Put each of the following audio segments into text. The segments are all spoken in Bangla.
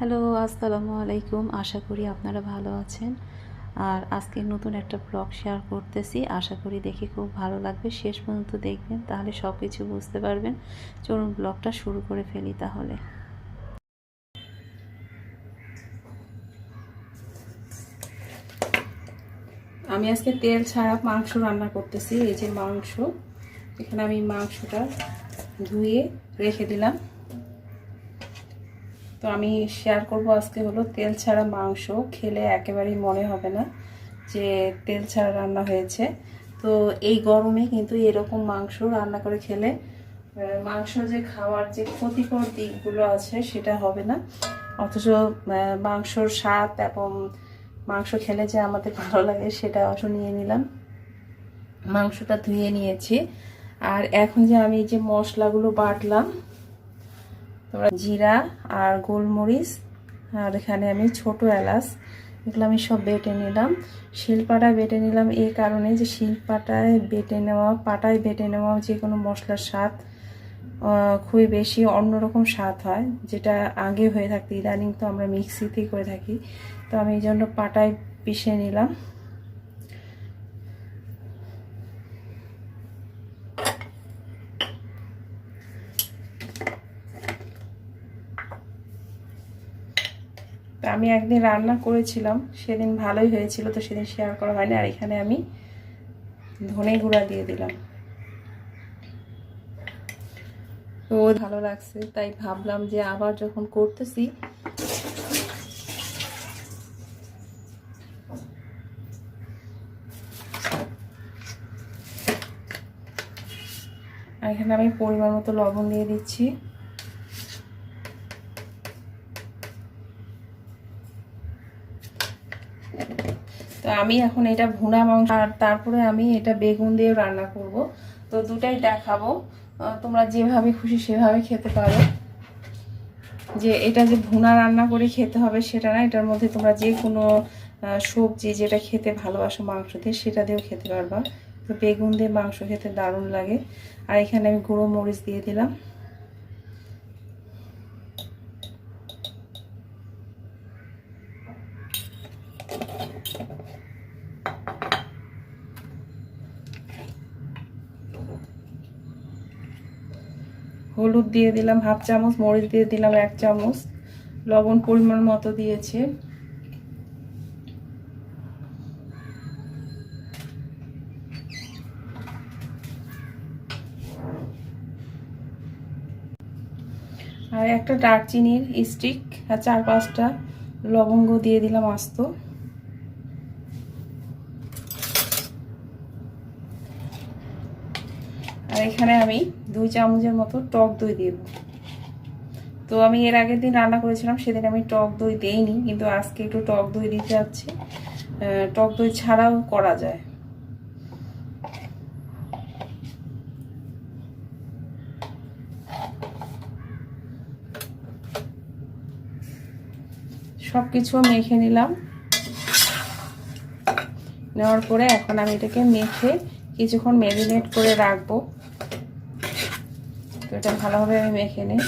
হ্যালো, আসসালামু আলাইকুম। আশা করি আপনারা ভালো আছেন। আর আজকে নতুন একটা ব্লগ শেয়ার করতেছি। আশা করি দেখে খুব ভালো লাগবে। শেষ পর্যন্ত দেখবেন, তাহলে সব কিছু বুঝতে পারবেন। চলুন ব্লগটা শুরু করে ফেলি তাহলে। আমি আজকে তেল ছাড়া মাংস রান্না করতেছি, এই যে মাংস। এখানে আমি মাংসটা ধুয়ে রেখে দিলাম। তো আমি শেয়ার করব আজকে হলো তেল ছাড়া মাংস খেলে একেবারেই মনে হবে না যে তেল ছাড়া রান্না হয়েছে। তো এই গরমে কিন্তু এরকম মাংস রান্না করে খেলে মাংস যে খাওয়ার যে ক্ষতিকর দিকগুলো আছে সেটা হবে না। অথচ মাংসর স্বাদ এবং মাংস খেলে যে আমাদের ভালো লাগে সেটা অবশ্য নিয়ে নিলাম। মাংসটা ধুয়ে নিয়েছি। আর এখন যে আমি যে মশলাগুলো বাটলাম তোমরা জিরা আর গোলমরিচ, আর এখানে আমি ছোট এলাচ, এগুলো আমি সব বেটে নিলাম। শিলপাটায় বেটে নিলাম এই কারণে যে শিলপাটায় বেটে নেওয়া, পাটায় বেটে নেওয়া যে কোনো মশলার স্বাদ খুবই বেশি অন্যরকম স্বাদ হয়, যেটা আগে হয়ে থাকতো, ইদানিং তো আমরা মিক্সিতেই করে থাকি। তো আমি এই জন্য পাটায় পিষে নিলাম। আমি একদিন রান্না করেছিলাম, সেদিন ভালোই হয়েছিল, তো সেদিন শেয়ার করা হয়নি, আর এখানে আমি ধনে গুঁড়া দিয়ে দিলাম। তো ভালো লাগছে, তাই ভাবলাম যে আবার যখন করতেছি এখানে আমি পরিমাণ মতো লবণ দিয়ে দিচ্ছি। তো আমি এখন এটা ভুনা মাংস আর তারপরে আমি এটা বেগুন দিয়ে রান্না করব। তো দুটাই দেখাবো। তোমরা যেভাবে খুশি সেভাবে খেতে পারো। যে এটা যে ভুনা রান্না করে খেতে হবে সেটা না, এটার মধ্যে তোমরা যে কোনো সবজি যেটা খেতে ভালোবাসো মাংস দিয়ে, সেটা দিয়েও খেতে পারবা। তো বেগুন দিয়ে মাংস খেতে দারুণ লাগে। আর এখানে আমি গুঁড়ো মরিচ দিয়ে দিলাম হলুদ দিয়ে দিলাম হাফ চামচ, মরিচ দিয়ে দিলাম এক চামচ, লবণ পরিমাণ মতো দিয়েছে। আর একটা দারচিনির স্টিক আর চার পাঁচটা লবঙ্গ দিয়ে দিলাম আস্ত। এখানে আমি দুই চামচের মতো টক দই দেব। তো আমি এর আগের দিন রান্না করেছিলাম, সেদিন আমি টক দই দেইনি, কিন্তু আজকে একটু টক দই দিতে যাচ্ছি। টক দই ছাড়াও করা যায়। সব কিছু মেখে নিলাম। নেওয়ার পরে এখন আমি এটাকে মেখে কিছুক্ষণ ম্যারিনেট করে রাখব। এটা ভালোভাবে আমি মেখে নিই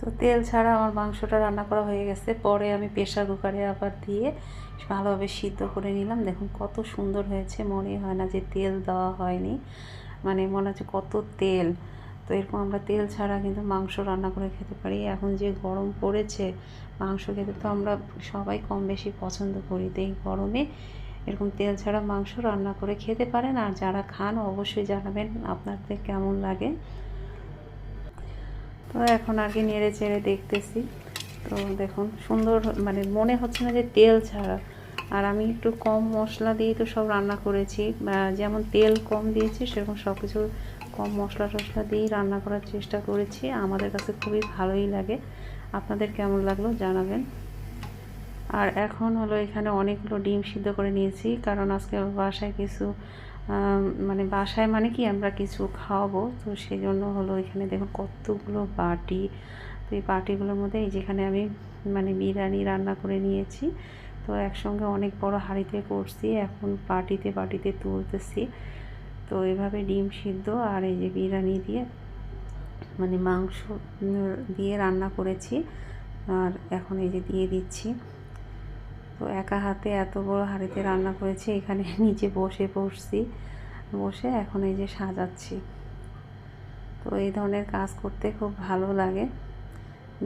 তো তেল ছাড়া আমার মাংসটা রান্না করা হয়ে গেছে। পরে আমি প্রেশার কুকারে আবার দিয়ে ভালোভাবে সিদ্ধ করে নিলাম। দেখুন কত সুন্দর হয়েছে মনে হয় না যে তেল দেওয়া হয়নি। মানে মনে হচ্ছে কত তেল। তো এরকম আমরা তেল ছাড়া কিন্তু মাংস রান্না করে খেতে পারি। এখন যে গরম পড়েছে, মাংস খেতে তো আমরা সবাই কম বেশি পছন্দ করি। তো এই গরমে এরকম তেল ছাড়া মাংস রান্না করে খেতে পারেন। আর যারা খান অবশ্যই জানাবেন আপনাদের কেমন লাগে। তো এখন আগে নেড়ে চেড়ে দেখতেছি। তো দেখুন, সুন্দর মানে মনে হচ্ছে না যে তেল ছাড়া। আর আমি একটু কম মশলা দিয়েই তো সব রান্না করেছি। যেমন তেল কম দিয়েছি, সেরকম সব কিছু কম মশলা টশলা দিয়েই রান্না করার চেষ্টা করেছি। আমাদের কাছে খুবই ভালোই লাগে। আপনাদের কেমন লাগল জানাবেন। আর এখন হলো এখানে অনেকগুলো ডিম সিদ্ধ করে নিয়েছি। কারণ আজকে বাসায় কিছু মানে বাসায় মানে কি আমরা কিছু খাওয়াবো, তো সেই জন্য হলো এখানে দেখুন কতগুলো বাটি। তো এই বাটিগুলোর মধ্যে এই যেখানে আমি মানে বিরিয়ানি রান্না করে নিয়েছি, তো একসঙ্গে অনেক বড় হাঁড়িতে করছি, এখন বাটিতে বাটিতে তুলতেছি। তো এভাবে ডিম সিদ্ধ আর এই যে বিরিয়ানি দিয়ে মানে মাংস দিয়ে রান্না করেছি, আর এখন এই যে দিয়ে দিচ্ছি। তো একা হাতে এত বড় হাঁড়িতে রান্না করেছি, এখানে নিচে বসে পড়ছি বসে এখন এই যে সাজাচ্ছি। তো এই ধরনের কাজ করতে খুব ভালো লাগে।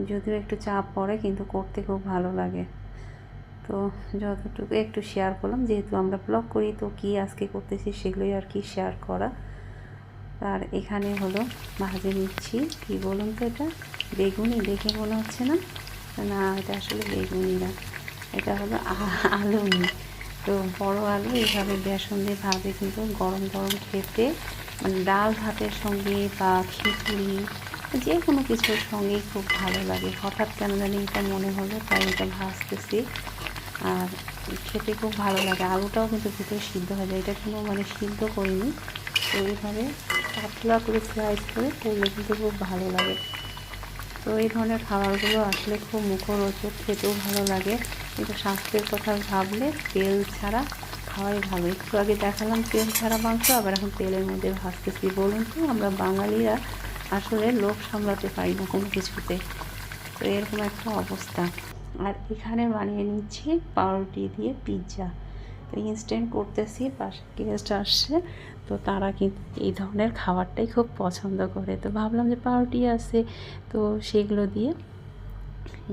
যদিও একটু চাপ পড়ে, কিন্তু করতে খুব ভালো লাগে। তো যতটুকু একটু শেয়ার করলাম, যেহেতু আমরা ব্লগ করি, তো কি আজকে করতেছি সেগুলোই আর কি শেয়ার করা। আর এখানে হলো ভাজে নিচ্ছি, কি বলুন তো এটা? বেগুনি, দেখে মনে হচ্ছে না? না, এটা আসলে বেগুনি না। এটা হলো আলু তো বড় আলু এইভাবে বেসন দিয়ে ভাবে কিন্তু গরম গরম খেতে। মানে ডাল ভাতের সঙ্গে বা খিচুড়ি, যে কোনো কিছুর সঙ্গেই খুব ভালো লাগে। হঠাৎ কেন জানি এটা মনে হলো, তাই এটা ভাজতেছি। আর খেতে খুব ভালো লাগে। আলুটাও কিন্তু ভিতরে সিদ্ধ হয়ে যায়। এটা কোনো মানে সিদ্ধ করিনি। তো এইভাবে পাতলা করে স্লাইস করে করলে কিন্তু খুব ভালো লাগে। তো এই ধরনের খাবারগুলো আসলে খুব মুখরোচক, খেতেও ভালো লাগে। কিন্তু স্বাস্থ্যের কথা ভাবলে তেল ছাড়া খাওয়াই ভালো। একটু আগে দেখালাম তেল ছাড়া মাংস, আবার এখন তেলের মধ্যে ভাজতেছি। বলুন তো, আমরা বাঙালিরা আসলে লোভ সামলাতে পারি না কোনো কিছুতে। তো এরকম একটা অবস্থা। আর এখানে বানিয়ে নিচ্ছি পাউরুটি দিয়ে পিৎজা। ইনস্ট্যান্ট করতেছি পাশে গেস্ট আসছে, তো তারা কিন্তু এই ধরনের খাবারটাই খুব পছন্দ করে। তো ভাবলাম যে পাউরুটি আছে, তো সেগুলো দিয়ে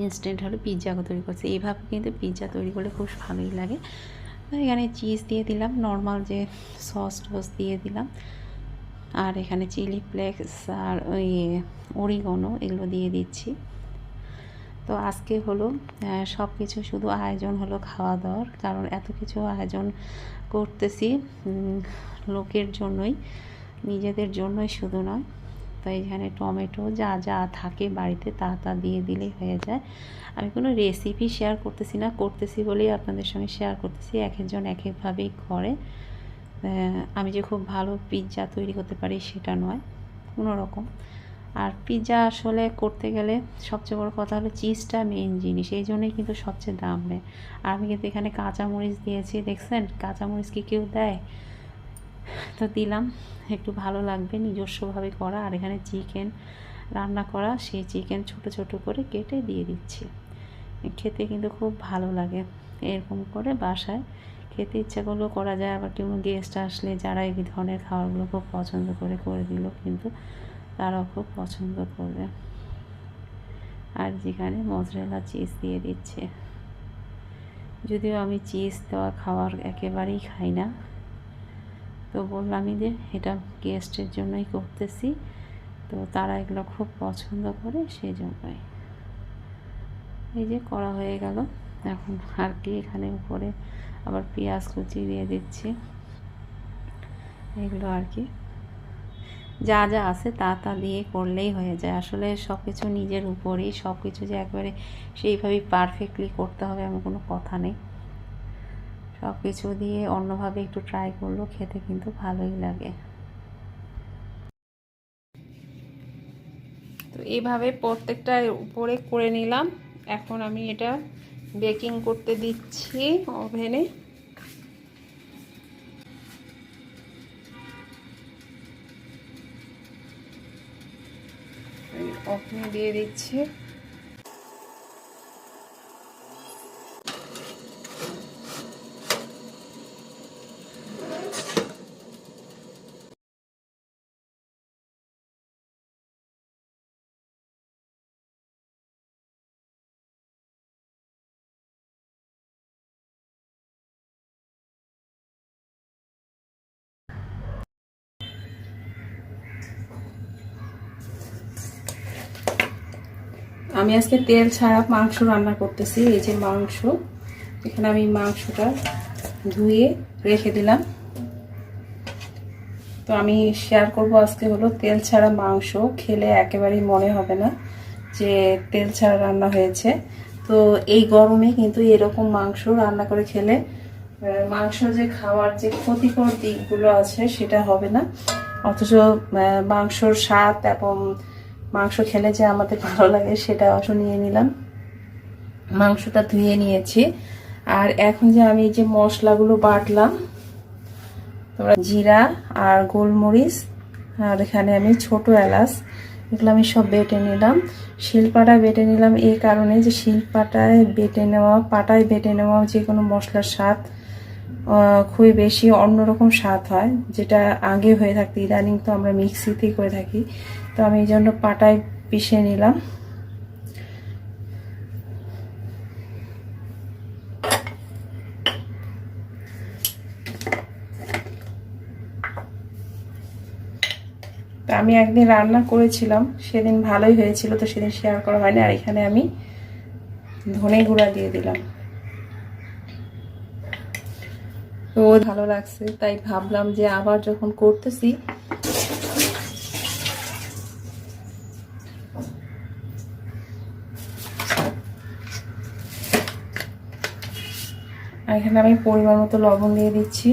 ইনস্ট্যান্ট হলো পিৎজা তৈরি করছে। এইভাবে কিন্তু পিৎজা তৈরি করলে খুব ভালোই লাগে। এখানে চিজ দিয়ে দিলাম নর্মাল যে সস টস দিয়ে দিলাম। আর এখানে চিলি ফ্লেক্স আর ওই অরিগনো এগুলো দিয়ে দিচ্ছি। তো আজকে হলো সব কিছু শুধু আয়োজন হলো খাওয়া দাওয়ার, কারণ এত কিছু আয়োজন করতেছি লোকের জন্যই, নিজেদের জন্যই শুধু নয় তো এখানে টমেটো যা যা থাকে বাড়িতে তা তা দিয়ে দিলেই হয়ে যায়। আমি কোনো রেসিপি শেয়ার করতেছি না, করতেছি বলেই আপনাদের সঙ্গে শেয়ার করতেছি, এক একজন এক একভাবেই করে। আমি যে খুব ভালো পিৎজা তৈরি করতে পারি সেটা নয়, কোনো রকম। আর পিৎজা আসলে করতে গেলে সবচেয়ে বড় কথা হলো চিজটা মেইন জিনিস, এই জন্যই কিন্তু সবচেয়ে দাম নেয়। আর আমি কিন্তু এখানে কাঁচামরিচ দিয়েছি, দেখছেন? কাঁচামরিচ কি কেউ দেয়? তো দিলাম, একটু ভালো লাগবে, নিজস্বভাবে করা। আর এখানে চিকেন রান্না করা, সেই চিকেন ছোট ছোট করে কেটে দিয়ে দিচ্ছি। খেতে কিন্তু খুব ভালো লাগে, এরকম করে বাসায় খেতে ইচ্ছা করলেও করা যায়। আবার কোনো গেস্ট আসলে যারা এই ধরনের খাবারগুলো খুব পছন্দ করে করে দিল কিন্তু তারাও খুব পছন্দ করবে। আর যেখানে মজরেলা চিজ দিয়ে দিচ্ছে। যদিও আমি চিজ দেওয়া খাবার একেবারেই খাই না, তো বললামই যে এটা গেস্টের জন্যই করতেছি, তো তারা এগুলো খুব পছন্দ করে সেই জন্যই এই যে করা হয়ে গেল। এখন আর কি এখানে উপরে আবার পেঁয়াজ কুচি দিয়ে দিচ্ছি। এগুলো আর কি। যা যা আছে তা তা দিয়ে করলেই হয়ে যায়। আসলে সব কিছু নিজের উপরেই সব কিছু যে একবারে সেইভাবেই পারফেক্টলি করতে হবে এমন কোনো কথা নেই। সব কিছু দিয়ে অন্যভাবে একটু ট্রাই করলেও খেতে কিন্তু ভালোই লাগে। তো এইভাবে প্রত্যেকটা উপরে করে নিলাম। এখন আমি এটা বেকিং করতে দিচ্ছি ওভেনে ওভেনে দিয়ে দিচ্ছি। আমি আজকে তেল ছাড়া মাংস রান্না করতেছি, এই যে মাংস। এখানে আমি মাংসটা ধুয়ে রেখে দিলাম। তো আমি শেয়ার করব আজকে হলো তেল ছাড়া মাংস। খেলে একেবারেই মনে হবে না যে তেল ছাড়া রান্না হয়েছে। তো এই গরমে কিন্তু এরকম মাংস রান্না করে খেলে মাংস যে খাওয়ার যে ক্ষতিকর দিকগুলো আছে সেটা হবে না। অথচ মাংসর স্বাদ এবং মাংস খেলে যে আমাদের ভালো লাগে সেটা অবশ্য নিয়ে নিলাম। মাংসটা ধুয়ে নিয়েছি। আর এখন যে আমি যে মশলাগুলো বাটলাম, তোমরা জিরা আর গোলমরিচ, আর এখানে আমি ছোট এলাচ, এগুলো আমি সব বেটে নিলাম। শিলপাটায় বেটে নিলাম এই কারণে যে শিলপাটায় বেটে নেওয়া, পাটায় বেটে নেওয়া যে কোনো মশলার স্বাদ খুবই বেশি অন্যরকম স্বাদ হয়, যেটা আগে হয়ে থাকতো, ইদানিং তো আমরা মিক্সিতেই করে থাকি। তো আমি এই জন্য পাটায় পিষে নিলাম। আমি একদিন রান্না করেছিলাম, সেদিন ভালোই হয়েছিল, তো সেদিন শেয়ার করা হয়নি। আর এখানে আমি ধনে গুঁড়া দিয়ে দিলাম। তো ভালো লাগছে, তাই ভাবলাম যে আবার যখন করতেছি এখানে আমি পরিমাণ মতো লবণ দিয়ে দিচ্ছি।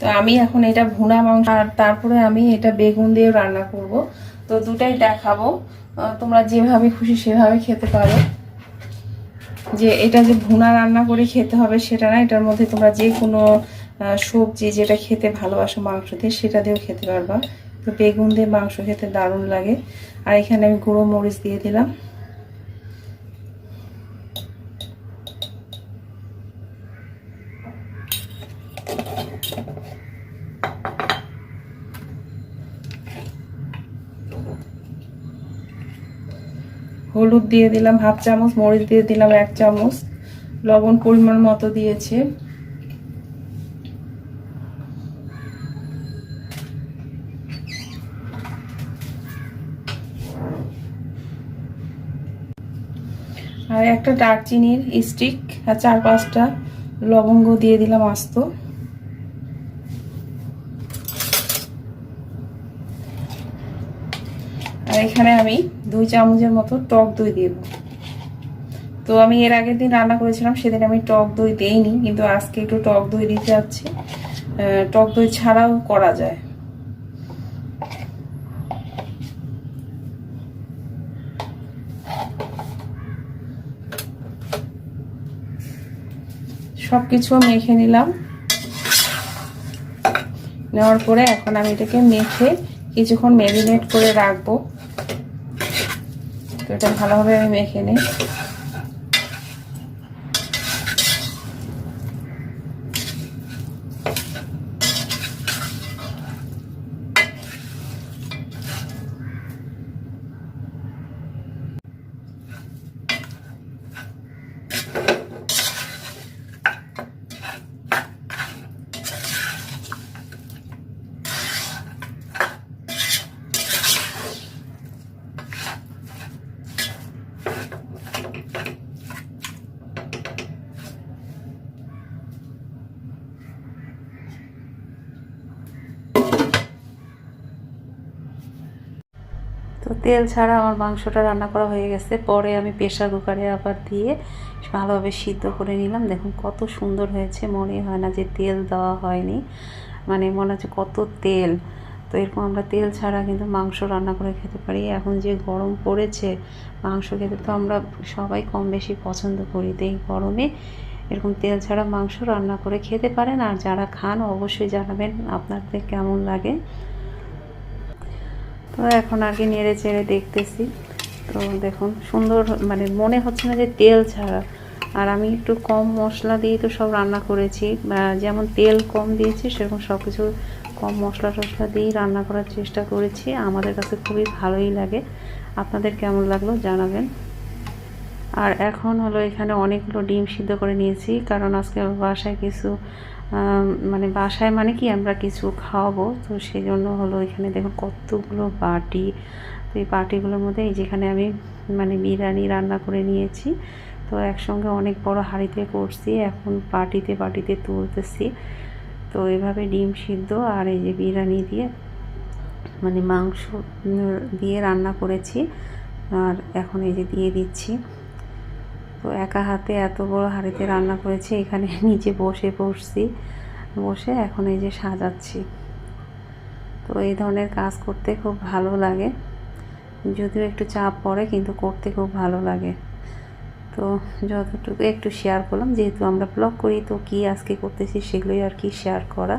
তো আমি এখন এটা ভুনা মাংস আর তারপরে আমি এটা বেগুন দিয়ে রান্না করব। তো দুটাই দেখাবো। তোমরা যেভাবে খুশি সেভাবে খেতে পারো। যে এটা যে ভুনা রান্না করে খেতে হবে সেটা না, এটার মধ্যে তোমরা যে কোনো সবজি যেটা খেতে ভালোবাসো মাংস দিয়ে, সেটা দিয়েও খেতে পারবা। তো বেগুন দিয়ে মাংস খেতে দারুণ লাগে। আর এখানে আমি গুঁড়ো মরিচ দিয়ে দিলাম। হলুদ দিয়ে দিলাম হাফ চামচ, মরিচ দিয়ে দিলাম এক চামচ। লবণ পরিমাণ মতো দিয়েছে। একটা দারচিনির স্টিক আর চার পাঁচটা লবঙ্গ দিয়ে দিলাম আস্ত। আর এখানে আমি দুই চামচের মতো টক দই দেব। তো আমি এর আগের দিন রান্না করেছিলাম, সেদিন আমি টক দই দেইনি, কিন্তু আজকে একটু টক দই দিতে যাচ্ছি। টক দই ছাড়াও করা যায়। সব কিছু মেখে নিলাম। নেওয়ার পরে এখন আমি এটাকে মেখে কিছুক্ষণ ম্যারিনেট করে রাখব। তো এটা ভালোভাবে আমি মেখে নিই। তেল ছাড়া আমার মাংসটা রান্না করা হয়ে গেছে। পরে আমি প্রেশার কুকারে আবার দিয়ে ভালোভাবে সিদ্ধ করে নিলাম। দেখুন কত সুন্দর হয়েছে মনে হয় না যে তেল দেওয়া হয়নি। মানে মনে হচ্ছে কত তেল। তো এরকম আমরা তেল ছাড়া কিন্তু মাংস রান্না করে খেতে পারি। এখন যে গরম পড়েছে, মাংস খেতে তো আমরা সবাই কম বেশি পছন্দ করি। তো এই গরমে এরকম তেল ছাড়া মাংস রান্না করে খেতে পারেন। আর যারা খান অবশ্যই জানাবেন আপনাদের কেমন লাগে। তো এখন আর কি নেড়ে চেড়ে দেখতেছি। তো দেখুন, সুন্দর মানে মনে হচ্ছে না যে তেল ছাড়া। আর আমি একটু কম মশলা দিয়ে তো সব রান্না করেছি। যেমন তেল কম দিয়েছি, সেরকম সব কিছু কম মশলা টশলা দিয়েই রান্না করার চেষ্টা করেছি। আমাদের কাছে খুবই ভালোই লাগে। আপনাদের কেমন লাগল জানাবেন। আর এখন হলো এখানে অনেকগুলো ডিম সিদ্ধ করে নিয়েছি, কারণ আজকে বাসায় কিছু মানে বাসায় মানে কি আমরা কিছু খাওয়াবো, তো সেই জন্য হলো এখানে দেখুন কতগুলো বাটি। তো এই বাটিগুলোর মধ্যে এই যেখানে আমি মানে বিরিয়ানি রান্না করে নিয়েছি, তো একসঙ্গে অনেক বড় হাঁড়িতে করছি, এখন বাটিতে বাটিতে তুলতেছি। তো এভাবে ডিম সিদ্ধ আর এই যে বিরিয়ানি দিয়ে মানে মাংস দিয়ে রান্না করেছি, আর এখন এই যে দিয়ে দিচ্ছি। তো একা হাতে এত বড় হাঁড়িতে রান্না করেছি, এখানে নিচে বসে পড়ছি বসে এখন এই যে সাজাচ্ছি। তো এই ধরনের কাজ করতে খুব ভালো লাগে। যদিও একটু চাপ পড়ে, কিন্তু করতে খুব ভালো লাগে। তো যতটুকু একটু শেয়ার করলাম, যেহেতু আমরা ব্লগ করি, তো কি আজকে করতেছি সেগুলোই আর কি শেয়ার করা।